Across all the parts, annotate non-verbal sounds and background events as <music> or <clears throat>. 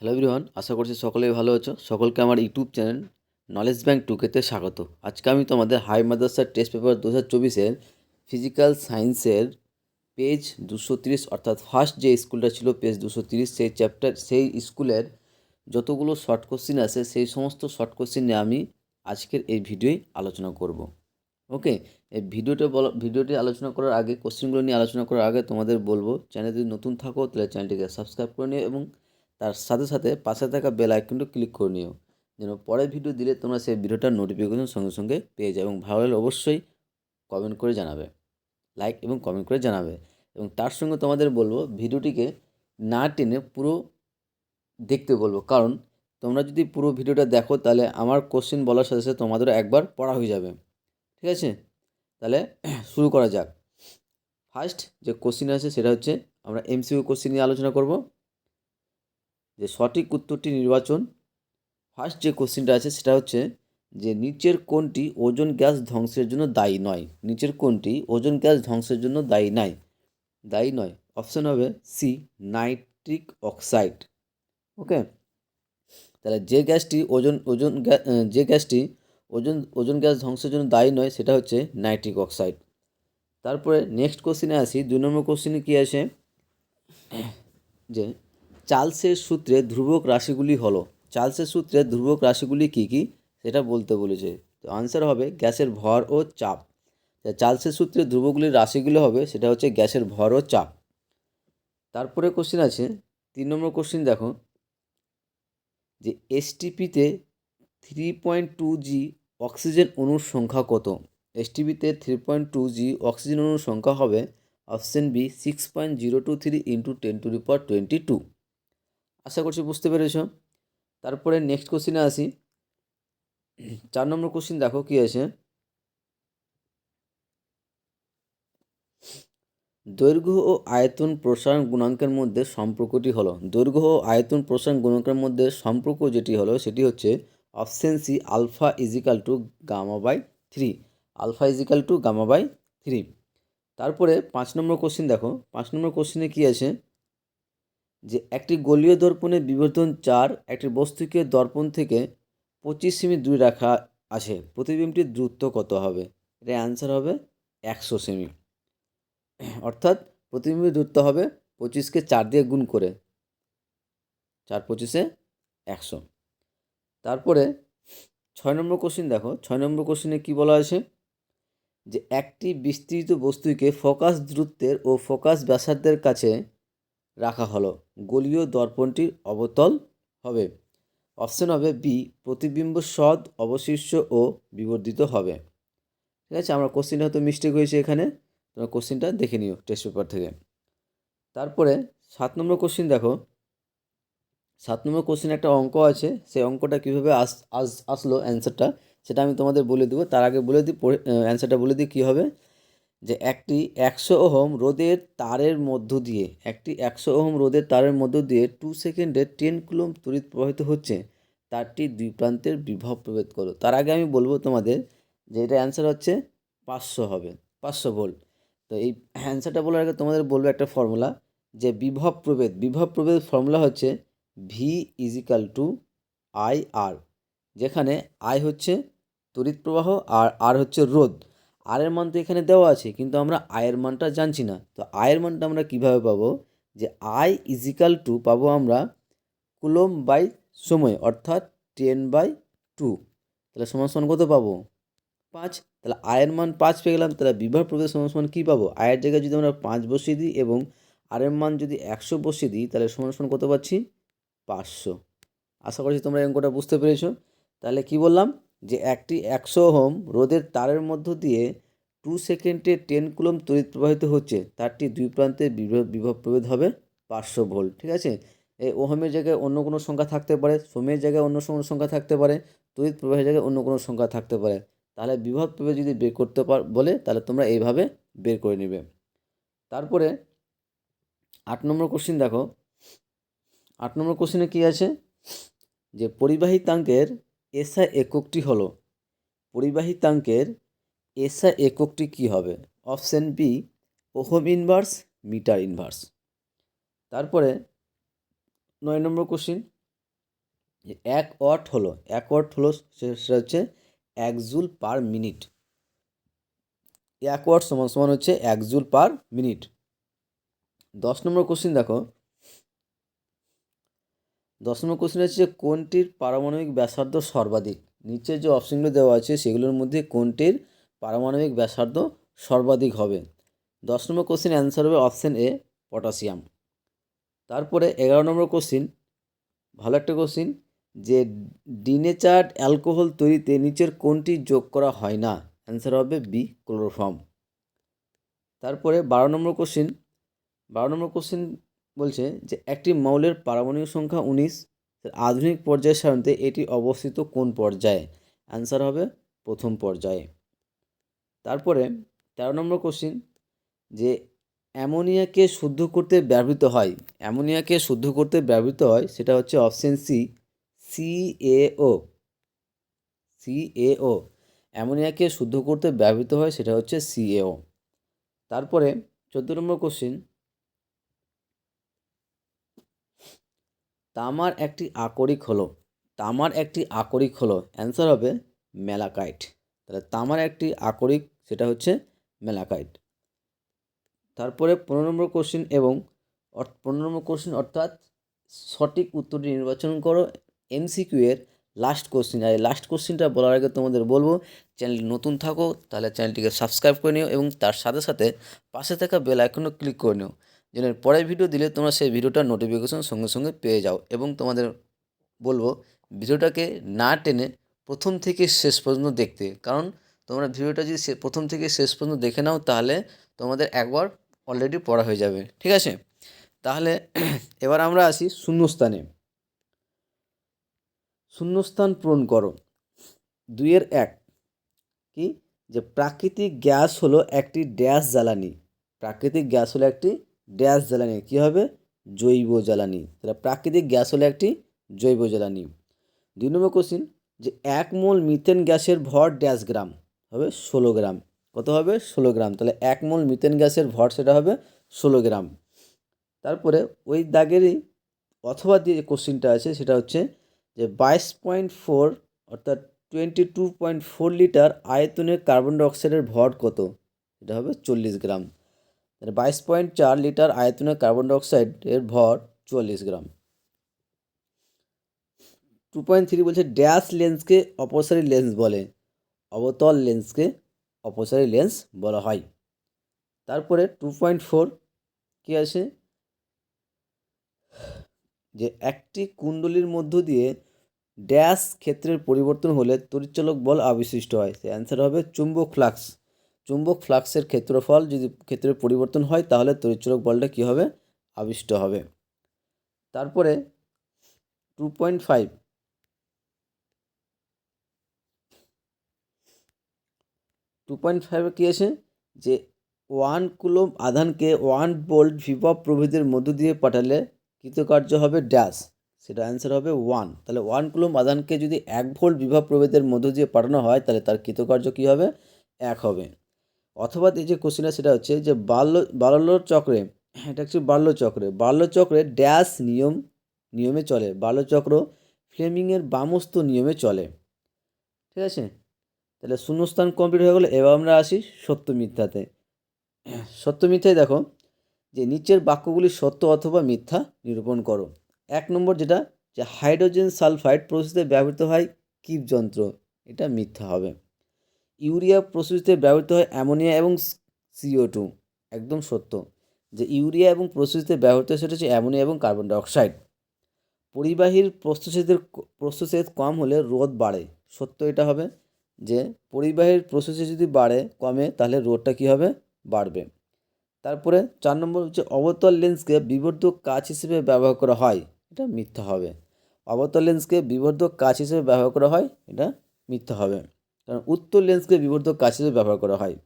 Hello everyone, আশা করছি সকলেই ভালো আছো। সকলকে আমার ইউটিউব চ্যানেল নলেজ ব্যাংক টুকেতে স্বাগত। আজকে আমি তোমাদের হাই মাদ্রাসার টেস্ট পেপার দু হাজার চব্বিশের ফিজিক্যাল সায়েন্সের পেজ দুশো তিরিশ, অর্থাৎ ফার্স্ট যে স্কুলটা ছিল পেজ দুশো তিরিশ, সেই চ্যাপ্টার সেই স্কুলের যতগুলো শর্ট কোশ্চিন আছে, সেই সমস্ত শর্ট কোশ্চিন নিয়ে আমি আজকের এই ভিডিওই আলোচনা করব। ওকে এই ভিডিওটা বলা ভিডিওটি আলোচনা করার আগে কোশ্চেনগুলো নিয়ে আলোচনা করার আগে তোমাদের বলব চ্যানেল যদি নতুন থাকো, তাহলে চ্যানেলটিকে সাবস্ক্রাইব করে নিও এবং তার সাথে সাথে পাশে থাকা বেল আইকনটা ক্লিক করে নিও। যেন পরের ভিডিও দিলে তোমরা সেই ভিডিওটার নোটিফিকেশন সঙ্গে সঙ্গে পেয়ে যাবে এবং ভালো লাগলে অবশ্যই কমেন্ট করে জানাবে। লাইক এবং কমেন্ট করে জানাবে। এবং তার সঙ্গে তোমাদের বলব, ভিডিওটিকে না টেনে পুরো দেখতে বলব। কারণ তোমরা যদি পুরো ভিডিওটা দেখো, তাহলে আমার কোশ্চেন বলার সাথে সাথে তোমাদেরও একবার পড়া হয়ে যাবে। ঠিক আছে? তাহলে <clears throat> শুরু করা যাক। ফার্স্ট যে কোশ্চিন আছে, সেটা হচ্ছে আমরা এমসিকিউ কোশ্চিন নিয়ে আলোচনা করব। যে সঠিক উত্তরটি নির্বাচন ফার্স্ট যে কোশ্চিনটা আছে সেটা হচ্ছে যে নিচের কোনটি ওজন গ্যাস ধ্বংসের জন্য দায়ী নয়। নিচের কোনটি ওজন গ্যাস ধ্বংসের জন্য দায়ী নয় দায়ী নয়। অপশন হবে সি নাইট্রিক অক্সাইড ওকে তাহলে যে গ্যাসটি ওজন ওজন যে গ্যাসটি ওজন ওজন গ্যাস ধ্বংসের জন্য দায়ী নয় সেটা হচ্ছে নাইট্রিক অক্সাইড তারপরে নেক্সট কোশ্চিনে আসি। দুই নম্বর কোশ্চিনে কী আছে যে চার্লসের সূত্রে ধ্রুবক রাশিগুলি হলো। চার্লসের সূত্রে ধ্রুবক রাশিগুলি কী কী? সেটা বলতে বলেছে। তো আনসার হবে গ্যাসের ভর ও চাপ। চার্লসের সূত্রে ধ্রুবগুলির রাশিগুলো হবে, সেটা হচ্ছে গ্যাসের ভর ও চাপ। তারপরে কোশ্চিন আছে, তিন নম্বর কোশ্চিন দেখো। যে এসটিপিতে three point two g oxygen অণুর সংখ্যা কত? এসটিপিতে three point two g oxygen অণুর সংখ্যা হবে option B six point zero two three into ten to power twenty two আশা করছি বুঝতে পেরেছ। তারপরে নেক্সট কোশ্চিনে আসি। চার নম্বর কোশ্চিন দেখো কী আছে। দৈর্ঘ্য ও আয়তন প্রসারণ গুণাঙ্কের মধ্যে সম্পর্কটি হলো। দৈর্ঘ্য ও আয়তন প্রসারণ গুণাঙ্কের মধ্যে সম্পর্ক যেটি হলো, সেটি হচ্ছে option C alpha equal to gamma by three alpha equal to gamma by three তারপরে পাঁচ নম্বর কোশ্চিন দেখো। পাঁচ নম্বর কোশ্চিনে কী আছে? যে একটি গোলীয় দর্পণে বিবর্তন চার, একটি বস্তুকে দর্পণ থেকে পঁচিশ সেমি দূরে রাখা আছে। প্রতিবিম্বটির দূরত্ব কত হবে? এর অ্যান্সার হবে একশো সেমি। অর্থাৎ প্রতিবিম্বের দূরত্ব হবে পঁচিশকে চার দিয়ে গুণ করে। চার পঁচিশে একশো। তারপরে ছয় নম্বর কোশ্চিন দেখো। ছয় নম্বর কোশ্চিনে কী বলা আছে? যে একটি বিস্তৃত বস্তুকে ফোকাস দূরত্বের ও ফোকাস ব্যাসার্ধের কাছে রাখা হলো। গোলীয় দর্পণটির অবতল হবে। অপশন হবে বি, প্রতিবিম্ব সদ অবশিষ্ট ও বিবর্ধিত হবে। ঠিক আছে, আমার কোশ্চিনটা হয়তো মিস্টেক হয়েছে এখানে। তোমরা কোশ্চিনটা দেখে নিও টেস্ট পেপার থেকে। তারপরে সাত নম্বর কোশ্চিন দেখো। সাত নম্বর কোশ্চিন একটা অঙ্ক আছে। সেই অঙ্কটা কীভাবে আস আস, আসলো অ্যান্সারটা সেটা আমি তোমাদের বলে দেবো। তার আগে বলে দিই অ্যান্সারটা বলে দিই কী হবে। যে একটি একশো ওহম রোদের তারের মধ্য দিয়ে, একটি একশো ওহম রোদের তারের মধ্য দিয়ে টু সেকেন্ডে টেন কুলম তড়িৎ প্রবাহিত হচ্ছে, তারটি দুই প্রান্তের বিভব প্রভেদ করো। তার আগে আমি বলব তোমাদের যে এটা অ্যান্সার হচ্ছে পাঁচশো হবে, পাঁচশো ভোল্ট তো এই অ্যান্সারটা বলার আগে তোমাদের বলব একটা ফর্মুলা যে বিভব প্রভেদ বিভব প্রভেদ ফর্মুলা হচ্ছে V equal to I R যেখানে আই হচ্ছে তড়িৎ প্রবাহ আর আর হচ্ছে রোদ আর এর মান তো এখানে দেওয়া আছে, কিন্তু আমরা আয়ের মানটা জানছি না। তো আয়ের মানটা আমরা কীভাবে পাবো? যে আই ইজিক্যাল টু পাবো আমরা কুলম বাই সময়, অর্থাৎ টেন বাই টু তাহলে সমান সমান কত পাবো? পাঁচ। তাহলে আয়ের মান পাঁচ পেয়ে গেলাম, তাহলে বিভব প্রভেদ সমান কী পাবো? আয়ের জায়গায় যদি আমরা পাঁচ বসিয়ে দিই এবং আর এর মান যদি একশো বসিয়ে দিই, তাহলে সমান সমান কত পাচ্ছি? পাঁচশো। আশা করছি তোমরা এই অঙ্কটা বুঝতে পেরেছ। তাহলে কি বললাম? যে একটি একশো ওহম রোদের তারের মধ্য দিয়ে টু সেকেন্ডে টেন কুলম তড়িৎ প্রবাহিত হচ্ছে, তারটি দুই প্রান্তে বিভব প্রভেদ হবে পাঁচশো ভোল্ট, ঠিক আছে? এই ওহমের জায়গায় অন্য কোনো সংখ্যা থাকতে পারে, সোমের জায়গায় অন্য কোনো সংখ্যা থাকতে পারে, তড়িৎ প্রবাহের জায়গায় অন্য কোনো সংখ্যা থাকতে পারে। তাহলে বিভব প্রভেদ যদি বের করতে পার বলে, তাহলে তোমরা এইভাবে বের করে নেবে। তারপরে আট নম্বর কোশ্চিন দেখো। আট নম্বর কোশ্চিনে কী আছে? যে পরিবাহিতাঙ্কের এসআই এককটি হলো। পরিবাহিতাঙ্কের এসআই এককটি কী হবে? Option B, ohm inverse, metre inverse. তারপরে নয় নম্বর কোশ্চিন। এক ওয়াট হলো, এক ওয়াট হলো সেটা হচ্ছে এক জুল পার মিনিট। এক ওয়াট সমান সমান হচ্ছে এক জুল পার মিনিট। দশ নম্বর কোশ্চিন দেখো। দশ নম্বর কোশ্চিন হচ্ছে যে কোনটির পারমাণবিক ব্যাসার্ধ সর্বাধিক? নিচে যে অপশনগুলো দেওয়া আছে সেগুলোর মধ্যে কোনটির পারমাণবিক ব্যাসার্ধ সর্বাধিক হবে? দশ নম্বর কোশ্চিন অ্যান্সার হবে অপশান এ, পটাশিয়াম। তারপরে এগারো নম্বর কোশ্চিন, ভালো একটা কোশ্চিন, যে ডিনেচার্ড অ্যালকোহল তৈরিতে নিচের কোনটি যোগ করা হয় না? অ্যান্সার হবে বি, ক্লোরোফর্ম। তারপরে বারো নম্বর কোশ্চিন, বারো নম্বর কোশ্চিন বলছে যে একটি মৌলের পারমাণবিক সংখ্যা উনিশ আধুনিক পর্যায় সারণীতে এটি অবস্থিত কোন পর্যায়ে? অ্যান্সার হবে প্রথম পর্যায়ে। তারপরে তেরো নম্বর কোশ্চিন যে অ্যামোনিয়াকে শুদ্ধ করতে ব্যবহৃত হয়, অ্যামোনিয়াকে শুদ্ধ করতে ব্যবহৃত হয় সেটা হচ্ছে অপশন সি সিএও সিএও অ্যামোনিয়াকে শুদ্ধ করতে ব্যবহৃত হয় সেটা হচ্ছে সিএও তারপরে চোদ্দ নম্বর কোশ্চিন তামার একটি আকরিক হলো, তামার একটি আকরিক হলো অ্যান্সার হবে মেলাকাইট তাহলে তামার একটি আকরিক সেটা হচ্ছে মেলাকাইট তারপরে পনেরো নম্বর কোশ্চিন এবং পনেরো নম্বর কোশ্চিন অর্থাৎ সঠিক উত্তরটি নির্বাচন করো এমসিকিউ এর লাস্ট কোশ্চিন আর এই লাস্ট কোশ্চিনটা বলার আগে তোমাদের বলব চ্যানেল নতুন থাকো, তাহলে চ্যানেলটিকে সাবস্ক্রাইব করে নিও এবং তার সাথে সাথে পাশে থাকা বেল আইকনও ক্লিক করে নিও। যেন পরের ভিডিও দিলে তোমরা সেই ভিডিওটার নোটিফিকেশন সঙ্গে সঙ্গে পেয়ে যাও এবং তোমাদের বলব ভিডিওটাকে না টেনে প্রথম থেকে শেষ পর্যন্ত দেখতে। কারণ তোমরা ভিডিওটা যদি প্রথম থেকে শেষ পর্যন্ত দেখে নাও, তাহলে তোমাদের একবার অলরেডি পড়া হয়ে যাবে। ঠিক আছে? তাহলে <clears throat> এবার আমরা আসি শূন্যস্থানে। শূন্যস্থান পূরণ করো। দুইয়ের এক। কি? যে প্রাকৃতিক গ্যাস হলো একটি ড্যাশ জ্বালানি। প্রাকৃতিক গ্যাস হলো একটি ড্যাশ জ্বালানি। কী হবে? জৈব জ্বালানি। তাহলে প্রাকৃতিক গ্যাস হলো একটি জৈব জ্বালানি। দুই নম্বর কোশ্চিন যে এক মোল মিথেন গ্যাসের ভর ড্যাশ গ্রাম হবে ষোলো গ্রাম। কত হবে? ষোলো গ্রাম। তাহলে এক মোল মিথেন গ্যাসের ভর সেটা হবে ষোলো গ্রাম। তারপরে ওই দাগেরই অথবা দিয়ে যে কোশ্চিনটা আছে, সেটা হচ্ছে যে বাইশ পয়েন্ট ফোর অর্থাৎ twenty two point four litre আয়তনের কার্বন ডাইঅক্সাইডের ভর কত? এটা হবে চল্লিশ গ্রাম। বাইশ পয়েন্ট চার লিটার আয়তনের কার্বন ডাইঅক্সাইডের ভর চুয়াল্লিশ গ্রাম। টু পয়েন্ট থ্রি বলছে ড্যাশ লেন্সকে অপসারী লেন্স বলে, অবতল লেন্সকে অপসারী লেন্স বলা হয়। তারপরে টু পয়েন্ট ফোর কী আছে? যে একটি কুণ্ডলীর মধ্য দিয়ে ড্যাশ ক্ষেত্রের পরিবর্তন হলে তড়িৎচালক বল আবিশিষ্ট হয়। সে অ্যান্সার হবে চুম্বক ফ্লাক্স চুম্বক ফ্লাক্সের ক্ষেত্রফল যদি ক্ষেত্রে পরিবর্তন হয়, তাহলে তড়িৎচালক বলটা কী হবে? আবিষ্ট হবে। তারপরে two point five two point ফাইভে কী আছে? যে ওয়ান কুলম আধানকে ওয়ান বোল্ট বিভব প্রভেদের মধ্য দিয়ে পাঠালে কৃতকার্য হবে ড্যাশ সেটা অ্যান্সার হবে ওয়ান তাহলে ওয়ান কুলম আধানকে যদি এক ভোল্ট বিভব প্রভেদের মধ্য দিয়ে পাঠানো হয়, তাহলে তার কৃতকার্য কী হবে? এক হবে। অথবা এই যে কোশ্চেনটা সেটা হচ্ছে যে বাল্য বাল্য চক্রে, এটা হচ্ছে বাল্য চক্রে। বাল্য চক্রে ড্যাশ নিয়ম, নিয়মে চলে। বাল্য চক্র ফ্লেমিংয়ের বামস্ত নিয়মে চলে। ঠিক আছে? তাহলে শূন্যস্থান কমপ্লিট হয়ে গেলো। এবার আমরা আসি সত্য মিথ্যাতে। সত্য মিথ্যায় দেখো যে নিচের বাক্যগুলি সত্য অথবা মিথ্যা নিরূপণ করো। এক নম্বর যেটা, যে হাইড্রোজেন সালফাইড প্রস্তুতিতে ব্যবহৃত হয় কিপ যন্ত্র এটা মিথ্যা হবে। ইউরিয়া প্রস্তুতিতে ব্যবহৃত হয় অ্যামোনিয়া এবং সিও টু একদম সত্য। যে ইউরিয়া এবং প্রস্তুতিতে ব্যবহৃত সেটা হচ্ছে অ্যামোনিয়া এবং কার্বন ডাইঅক্সাইড। পরিবাহীর প্রস্তুচ্ছেদের প্রস্তুচ্ছেদ কম হলে রোদ বাড়ে। সত্য এটা হবে যে পরিবাহীর প্রস্তুচ্ছেদ যদি বাড়ে, কমে, তাহলে রোধটা কী হবে? বাড়বে। তারপরে চার নম্বর হচ্ছে অবতল লেন্সকে বিবর্ধক কাচ হিসেবে ব্যবহার করা হয়। এটা মিথ্যা হবে। অবতল লেন্সকে বিবর্ধক কাচ হিসেবে ব্যবহার করা হয়, এটা মিথ্যা হবে। কারণ উত্তর লেন্সকে বিবর্ধক কাচ হিসেবে ব্যবহার করা হয়।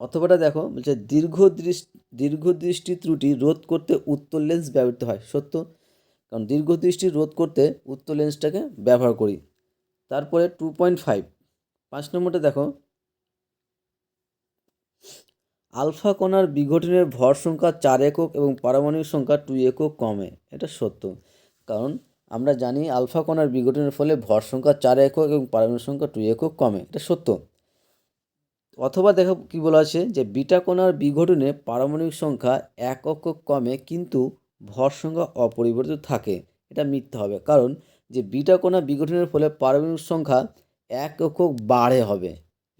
অথবাটা দেখো, বলছে দীর্ঘ দৃষ্টি দীর্ঘ দৃষ্টি ত্রুটি রোধ করতে উত্তর লেন্স ব্যবহৃত হয়। সত্য? কারণ দীর্ঘ দৃষ্টি রোধ করতে উত্তর লেন্সটাকে ব্যবহার করি। তারপরে টু পয়েন্ট ফাইভ পাঁচ নম্বরটা দেখো। আলফা কণার বিঘটনের ভর সংখ্যা চার একক এবং পারমাণবিক সংখ্যা টু একক কমে। এটা সত্য। কারণ আমরা জানি আলফা কণার বিঘটনের ফলে ভর সংখ্যা চার একক এবং পারমাণবিক সংখ্যা টু একক কমে। এটা সত্য। অথবা দেখো কি বলা আছে যে বিটা কণার বিঘটনে পারমাণবিক সংখ্যা এক একক কমে কিন্তু ভর সংখ্যা অপরিবর্তিত থাকে। এটা মিথ্যা হবে। কারণ যে বিটা কণা বিঘটনের ফলে পারমাণবিক সংখ্যা এক একক বাড়ে হবে।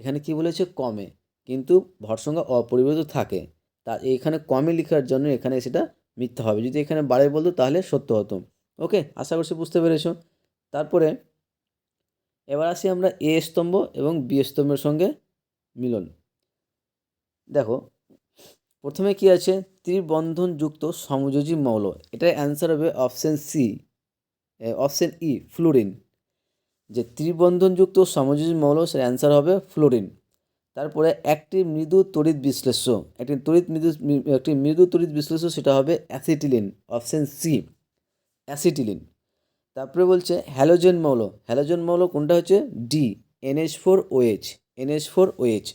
এখানে কি বলেছে? কমে। কিন্তু ভর সংখ্যা অপরিবর্তিত থাকে। তা এখানে কমে লেখার জন্য এখানে সেটা মিথ্যা হবে। যদি এখানে বাড়ে বলতো তাহলে সত্য হতো। ওকে? আশা করছি বুঝতে পেরেছ। তারপরে এবার আসি আমরা এ স্তম্ভ এবং বি স্তম্ভের সঙ্গে মিলন। দেখো, প্রথমে কি আছে? ত্রিবন্ধনযুক্ত সমযোজী মৌল। এটার অ্যান্সার হবে option C option E fluorine যে ত্রিবন্ধনযুক্ত সমযোজী মৌল, সেটার অ্যান্সার হবে ফ্লোরিন তারপরে একটি মৃদু তড়িৎ বিশ্লেষ্য। একটি তড়িৎ মৃদু, একটি মৃদু তড়িৎ বিশ্লেষ্য, সেটা হবে অ্যাসিটিলিন অপশান সি অ্যাসিটিলিন। তারপরে বলছে হ্যালোজেন মৌল। হ্যালোজেন মৌল কোনটা হচ্ছে? D NH four OH NH four OH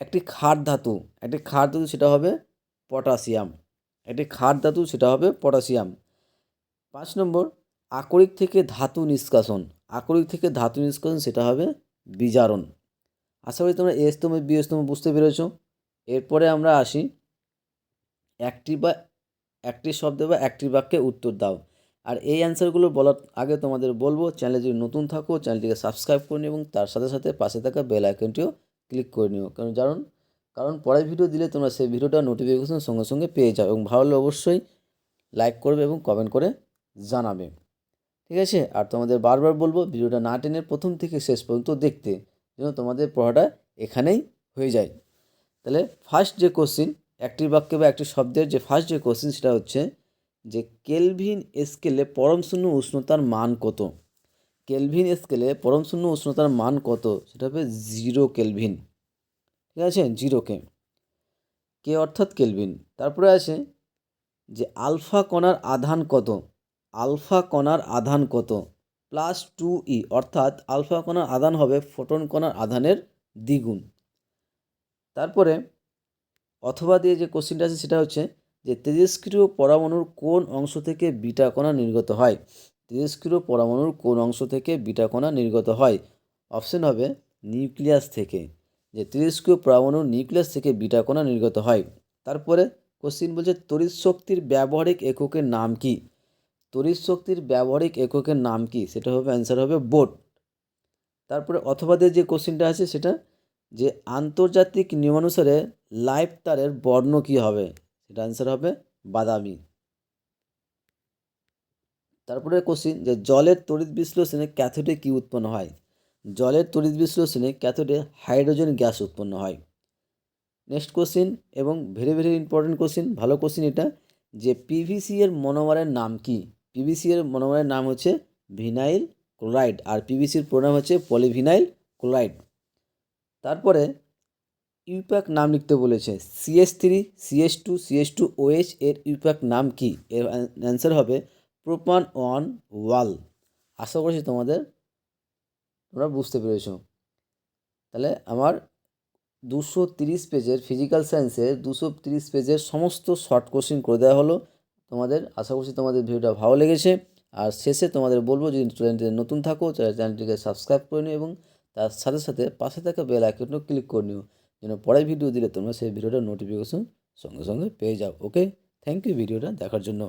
একটি ক্ষার ধাতু। একটি ক্ষার ধাতু সেটা হবে পটাশিয়াম। একটি ক্ষার ধাতু সেটা হবে পটাশিয়াম। পাঁচ নম্বর, আকরিক থেকে ধাতু নিষ্কাশন। আকরিক থেকে ধাতু নিষ্কাশন সেটা হবে বিজারণ। আশা করি তোমরা এ স্তম্ভ বি বুঝতে পেরেছ। এরপরে আমরা আসি একটি বা একটি শব্দ বা একটি বাক্যে উত্তর দাও। আর এই অ্যান্সারগুলো বলার আগে তোমাদের বলব চ্যানেলে যদি নতুন থাকো চ্যানেলটিকে সাবস্ক্রাইব করে নিও এবং তার সাথে সাথে পাশে থাকা বেল আইকনটিও ক্লিক করে নিও। কারণ কারণ কারণ পরের ভিডিও দিলে তোমরা সেই ভিডিওটা নোটিফিকেশন সঙ্গে সঙ্গে পেয়ে যাও এবং ভালো হলে অবশ্যই লাইক করবে এবং কমেন্ট করে জানাবে। ঠিক আছে? আর তোমাদের বারবার বলব ভিডিওটা না টেনে প্রথম থেকে শেষ পর্যন্ত দেখতে, যেন তোমাদের পড়াটা এখানেই হয়ে যায়। তাহলে ফার্স্ট যে কোশ্চিন একটি বাক্য বা একটি শব্দের যে ফার্স্ট যে কোশ্চিন সেটা হচ্ছে যে কেলভিন স্কেলে পরম শূন্য উষ্ণতার মান কত? কেলভিন স্কেলে পরম শূন্য উষ্ণতার মান কত? সেটা হবে জিরো কেলভিন। ঠিক আছে? জিরোকে কে। অর্থাৎ কেলভিন। তারপরে আছে যে আলফা কণার আধান কত? আলফা কণার আধান কত? Plus two e. অর্থাৎ আলফা কণার আধান হবে ফোটন কণার আধানের দ্বিগুণ। তারপরে অথবা দিয়ে যে কোশ্চিনটা আছে সেটা হচ্ছে যে তেজস্ক্রিয় পরমাণুর কোন অংশ থেকে বিটা কণা নির্গত হয়? তেজস্ক্রিয় পরমাণুর কোন অংশ থেকে বিটা কণা নির্গত হয়? অপশন হবে নিউক্লিয়াস থেকে। যে তেজস্ক্রিয় পরমাণুর নিউক্লিয়াস থেকে বিটা কণা নির্গত হয়। তারপরে কোশ্চিন বলছে তড়িৎ শক্তির ব্যবহারিক এককের নাম কি? তড়িৎ শক্তির ব্যবহারিক এককের নাম কি? সেটা হবে অ্যান্সার হবে বোট। তারপরে অথবা যে কোশ্চিনটা আছে সেটা, যে আন্তর্জাতিক নিয়মানুসারে লাইফ তারের বর্ণ কী হবে? সেটা অ্যান্সার হবে বাদামি। তারপরে কোশ্চিন যে জলের তড়িৎ বিশ্লেষণে ক্যাথোডে কী উৎপন্ন হয়? জলের তড়িৎ বিশ্লেষণে ক্যাথোডে হাইড্রোজেন গ্যাস উৎপন্ন হয়। নেক্সট কোশ্চিন এবং ভেরি ভেরি ইম্পর্টেন্ট কোশ্চিন ভালো কোশ্চিন এটা, যে পিভিসি এর মনোমারের নাম কি? পিভিসি এর মনোমারের নাম হচ্ছে ভিনাইল ক্লোরাইড আর পিভিসির প্রোনাম হচ্ছে পলিভিনাইল ক্লোরাইড তারপরে ইউপ্যাক নাম লিখতে বলেছে। CS three CS two CS two OH এর ইউপ্যাক নাম কি? এর অ্যান্সার হবে প্রোপান ওয়ান ওয়াল। আশা করছি তোমাদের, তোমরা বুঝতে পেরেছ। তাহলে আমার দুশো তিরিশ পেজের ফিজিক্যাল সায়েন্সের দুশো তিরিশ পেজের সমস্ত শর্ট কোশ্চিন করে দেওয়া হলো। তোমাদের, আশা করছি তোমাদের ভিডিওটা ভালো লেগেছে। আর শেষে তোমাদের বলব, যদি চ্যানেলটিতে নতুন থাকো চ্যানেলটিকে সাবস্ক্রাইব করে নিও এবং তার সাথে সাথে পাশে থাকা বেল আইকনটাও ক্লিক করে নিও। যেন পরের ভিডিও দিলে তোমরা সেই ভিডিওটা নোটিফিকেশন সঙ্গে সঙ্গে পেয়ে যাও। ওকে থ্যাংক ইউ ভিডিওটা দেখার জন্য।